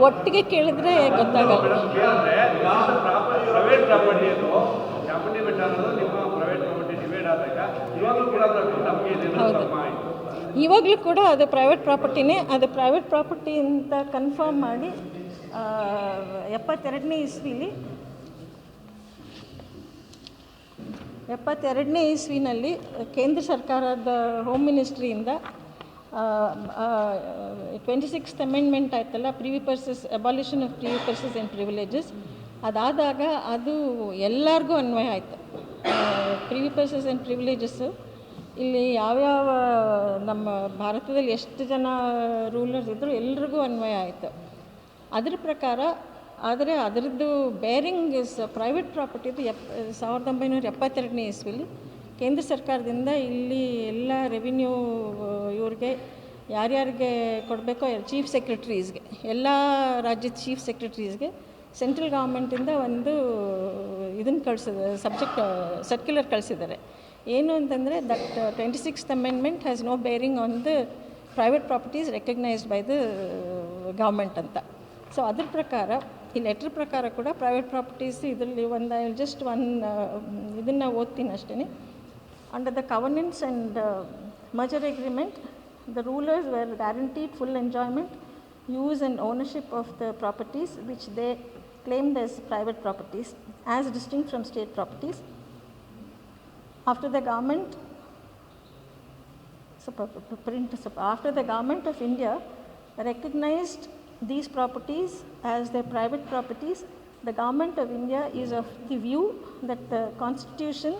ಒಟ್ಟಿಗೆ ಕೇಳಿದ್ರೆ ಗೊತ್ತಾಗಲ್ಲ ಪ್ರೈವೇಟ್ ಇವಾಗಲೂ ಕೂಡ. ಇವಾಗಲೂ ಕೂಡ ಅದು ಪ್ರೈವೇಟ್ ಪ್ರಾಪರ್ಟಿನೇ ಅದು ಪ್ರೈವೇಟ್ ಪ್ರಾಪರ್ಟಿ ಅಂತ ಕನ್ಫರ್ಮ್ ಮಾಡಿ ಎಪ್ಪತ್ತೆರಡನೇ ಇಸ್ವಿಲಿ ಎಪ್ಪತ್ತೆರಡನೇ ಇಸ್ವಿನಲ್ಲಿ ಕೇಂದ್ರ ಸರ್ಕಾರದ ಹೋಮ್ ಮಿನಿಸ್ಟ್ರಿಯಿಂದ ಟ್ವೆಂಟಿ ಸಿಕ್ಸ್ತ್ ಅಮೆಂಡ್ಮೆಂಟ್ ಆಯ್ತಲ್ಲ privy purses abolition of privy purses and privileges ಅದಾದಾಗ ಅದು ಎಲ್ಲರಿಗೂ ಅನ್ವಯ ಆಯಿತು. ಪ್ರಿವಿ ಪರ್ಸಸ್ ಆ್ಯಂಡ್ ಪ್ರಿವಿಲೇಜಸ್ಸು ಇಲ್ಲಿ ಯಾವ್ಯಾವ ನಮ್ಮ ಭಾರತದಲ್ಲಿ ಎಷ್ಟು ಜನ ರೂಲರ್ಸ್ ಇದ್ದರೂ ಎಲ್ರಿಗೂ ಅನ್ವಯ ಆಯಿತು. ಅದ್ರ ಪ್ರಕಾರ ಆದರೆ ಅದರದ್ದು ಬೇರಿಂಗ್ ಇಸ್ ಪ್ರೈವೇಟ್ ಪ್ರಾಪರ್ಟಿದು ಎಪ್, ಸಾವಿರದ ಒಂಬೈನೂರ ಎಪ್ಪತ್ತೆರಡನೇ ಇಸ್ವಿಲಿ ಕೇಂದ್ರ ಸರ್ಕಾರದಿಂದ ಇಲ್ಲಿ ಎಲ್ಲ ರೆವಿನ್ಯೂ ಇವ್ರಿಗೆ ಯಾರ್ಯಾರಿಗೆ ಕೊಡಬೇಕೋ ಚೀಫ್ ಸೆಕ್ರೆಟ್ರೀಸ್ಗೆ ಎಲ್ಲ ರಾಜ್ಯದ ಚೀಫ್ ಸೆಕ್ರೆಟ್ರೀಸ್ಗೆ ಸೆಂಟ್ರಲ್ ಗೌರ್ಮೆಂಟಿಂದ ಒಂದು ಇದನ್ನು ಕಳಿಸಿದ ಸಬ್ಜೆಕ್ಟ್ ಸರ್ಕ್ಯುಲರ್ ಕಳಿಸಿದ್ದಾರೆ. ಏನು ಅಂತಂದರೆ that twenty sixth amendment has no bearing on the private properties recognised by the government ಅಂತ. ಸೊ ಅದ್ರ ಪ್ರಕಾರ ಈ ಲೆಟ್ರ್ ಪ್ರಕಾರ ಕೂಡ ಪ್ರೈವೇಟ್ ಪ್ರಾಪರ್ಟೀಸ್ ಇದರಲ್ಲಿ ಒಂದು ಜಸ್ಟ್ ಒನ್ ಇದನ್ನು ಓದ್ತೀನಿ ಅಷ್ಟೇ under the covenants and merger agreement the rulers were guaranteed full enjoyment use and ownership of the properties which they claimed as private properties as distinct from state properties after the government so, p- p- print, so after the government of India recognized these properties as their private properties, the government of India is of the view that the Constitution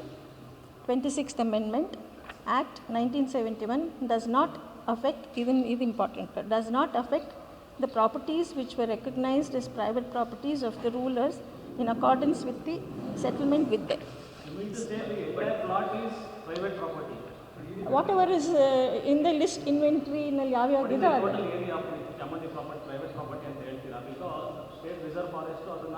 26th Amendment Act 1971 does not affect, even is important, does not affect the properties which were recognized as private properties of the rulers in accordance with the settlement with them. Whatever is uh, in the list inventory ನಲ್ಲಿ ಯಾವ್ಯಾವ್ದಿದೆ ಅದು. Area Chamundi property private property ಅಂತ ಹೇಳ್ತೀರಾ? Because state reserve forest ಅದನ್ನ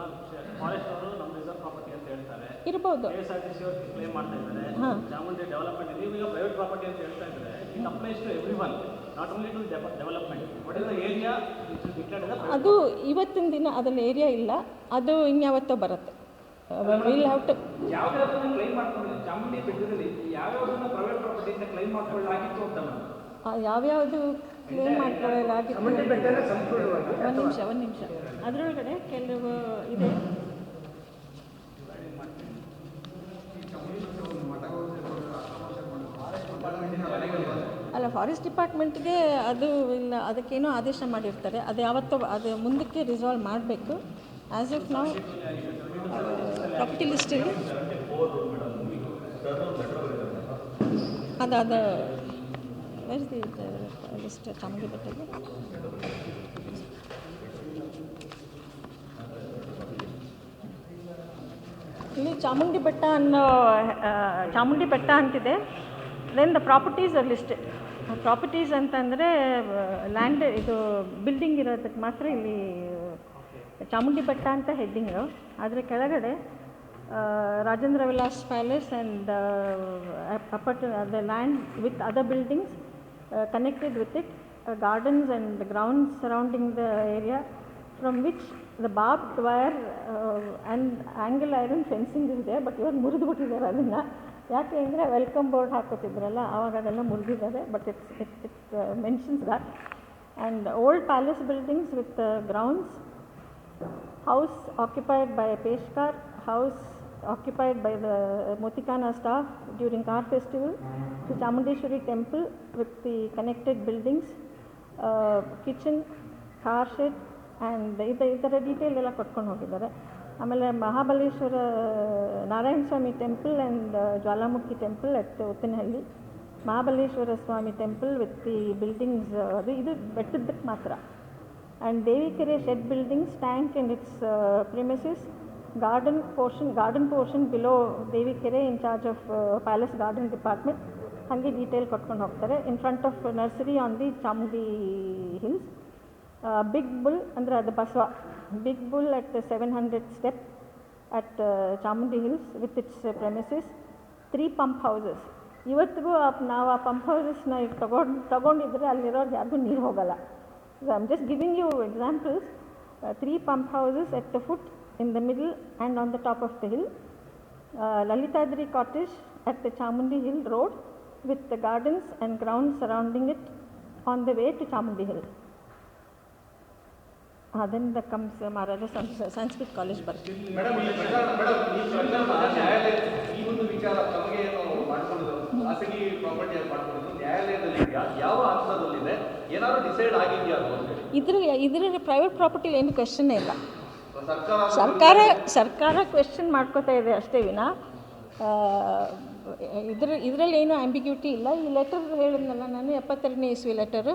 forest ಅವರು ನಮ್ಮ reserve property ಅಂತ ಹೇಳ್ತಾರೆ. ಇರ್ಬೋದು. K S R T C ಅವರು ಕ್ಲೇಮ್ ಮಾಡ್ತಾ ಇದ್ದಾರೆ ಚಾಮುಂಡಿ ಡೆವಲಪ್ಮೆಂಟ್ ನೀವು ಈಗ ಪ್ರೈವೇಟ್ ಪ್ರಾಪರ್ಟಿ ಅಂತ ಹೇಳ್ತಾ ಇದ್ದಾರೆ it applies to every one not only to development what is the area is ಅದು ಇವತ್ತಿನ ದಿನ ಅದರಲ್ಲಿ ಏರಿಯಾ ಇಲ್ಲ ಅದು ಇನ್ಯಾವತ್ತೋ ಬರುತ್ತೆ. ವಿಲ್ ಹ್ಯಾವ್ ಟು ಯಾವ ಕ್ಲೈಮ್ ಚಾಮುಂಡಿ ಬೆಟ್ಟದಲ್ಲಿ ಯಾವ್ಯಾವ್ದನ್ನ ಪ್ರೈವೇಟ್ ಅಂತ ಕ್ಲೈಮ್ ಮಾಡ್ಕೊಳ್ಳಾಗಿತ್ತು ಅಂತ ನಾನು. ಯಾವ್ಯಾವುದು ಕ್ಲೇಮ್ ಮಾಡ್ಕೊಳ್ಳಲಾಗಿತ್ತು? ಒಂದು ನಿಮಿಷ ಒಂದು ನಿಮಿಷ. ಅದರೊಳಗಡೆ ಕೆಲವು ಇದೆ. ಅಲ್ಲ ಫಾರೆಸ್ಟ್ ಡಿಪಾರ್ಟ್ಮೆಂಟ್ಗೆ ಅದು ಇಲ್ಲ ಅದಕ್ಕೇನೋ ಆದೇಶ ಮಾಡಿರ್ತಾರೆ. ಅದು ಯಾವತ್ತೋ ಅದು ಮುಂದಕ್ಕೆ ರಿಸಾಲ್ವ್ ಮಾಡಬೇಕು. ಆ್ಯಸ್ ಇಫ್ ನಾವು ಪ್ರಾಪರ್ಟಿ ಲಿಸ್ಟಲ್ಲಿ ಅದು ಅದು ವೆರ್ ದಿ ಲಿಸ್ಟ್ ಚಾಮುಂಡಿ ಬೆಟ್ಟಕ್ಕೆ ಇಲ್ಲಿ ಚಾಮುಂಡಿ ಬೆಟ್ಟ ಅನ್ನೋ ಚಾಮುಂಡಿ ಬೆಟ್ಟ ಅಂತಿದೆ. Then the properties are listed properties ಅಂತಂದರೆ ಲ್ಯಾಂಡ್ ಇದು ಬಿಲ್ಡಿಂಗ್ ಇರೋದಕ್ಕೆ ಮಾತ್ರ ಇಲ್ಲಿ, ಚಾಮುಂಡಿ ಬೆಟ್ಟ ಅಂತ ಹೆಡ್ಡಿಂಗು ಆದರೆ ಕೆಳಗಡೆ ಆ, Rajendra Vilas palace and ಅಪಟ್ the land with other buildings connected with it, uh, gardens and grounds surrounding the area from which the barbed wire uh, and angle iron fencing is there, but ಇವಾಗ ಮುರಿದು ಬಿಟ್ಟಿದ್ದಾರೆ ಅದನ್ನು ಯಾಕೆ ಅಂದರೆ welcome board ಹಾಕೋತಿದ್ರಲ್ಲ ಆವಾಗ ಅದೆಲ್ಲ ಮುರಿದಿದ್ದಾರೆ but it's it's it's mentions that and old palace buildings with grounds house occupied by a Peshkar, house occupied by the Motikana staff during Car Festival, to Chamundeshwari temple with the connected buildings, uh, kitchen, car shed, and ಇದ ಇದರ detail ಎಲ್ಲ ಕೊಟ್ಕೊಂಡು ಹೋಗಿದ್ದಾರೆ ಆಮೇಲೆ Mahabaleshwara Narayana Swamy temple and Jwalamukhi temple at Uttanahalli Mahabaleshwara Swamy temple with the buildings ಅದು ಇದು ಬೆಟ್ಟದಕ್ಕೆ ಮಾತ್ರ Devikere shed buildings, tank and its uh, premises, garden portion, garden portion below Devikere in charge of uh, Palace Garden Department. ಹಾಗೆ detail ಕೊಟ್ಕೊಂಡು ಹೋಗ್ತಾರೆ in front of nursery on the Chamundi hills big bull ಅಂದರೆ ಅದು Basava big bull at seven hundred step at Chamundi hills with its premises three pump houses ಇವತ್ತಿಗೂ ಆ ನಾವು ಆ pump ಹೌಸಸ್ನ ಈಗ ತಗೊಂಡು ತಗೊಂಡಿದ್ರೆ ಅಲ್ಲಿರೋರು ಯಾರಿಗೂ ನೀರು ಹೋಗಲ್ಲ so I'm just giving you examples three pump houses at the foot in the middle and on the top of the hill. uh, Lalitadri cottage at the Chamundi Hill Road with the gardens and grounds surrounding it on the way to Chamundi Hill. Uh, then the comes uh, Maharaja Sans- Sanskrit College Madam, ಈ ಒಂದು ವಿಚಾರ ತಮಗೆ ಖಾಸಗಿ property ನ್ಯಾಯಾಲಯದಲ್ಲಿ ಯಾವ ಹಂತದಲ್ಲಿದೆ ಏನಾದ್ರು decide ಆಗಿದೆಯಾ ಇದ್ರ ಇದ್ರ ಪ್ರೈವೇಟ್ ಪ್ರಾಪರ್ಟಿ ಏನು ಕ್ವೆಶನ್ ಇಲ್ಲ ಸರ್ಕಾರ ಸರ್ಕಾರ ಕ್ವೆಶ್ಚನ್ ಕ್ವೆಶನ್ ಮಾಡ್ಕೋತಾ ಇದೆ ಅಷ್ಟೇ ವಿನ. ಇದ್ರ ಇದರಲ್ಲಿ ಏನು ಆಂಬಿಗ್ಯೂಟಿ ಇಲ್ಲ. ಈ ಲೆಟರ್ ಹೇಳಿದ್ನಲ್ಲ ನಾನು ಎಪ್ಪತ್ತೆರಡನೇ ಇಸ್ವಿ ಲೆಟರು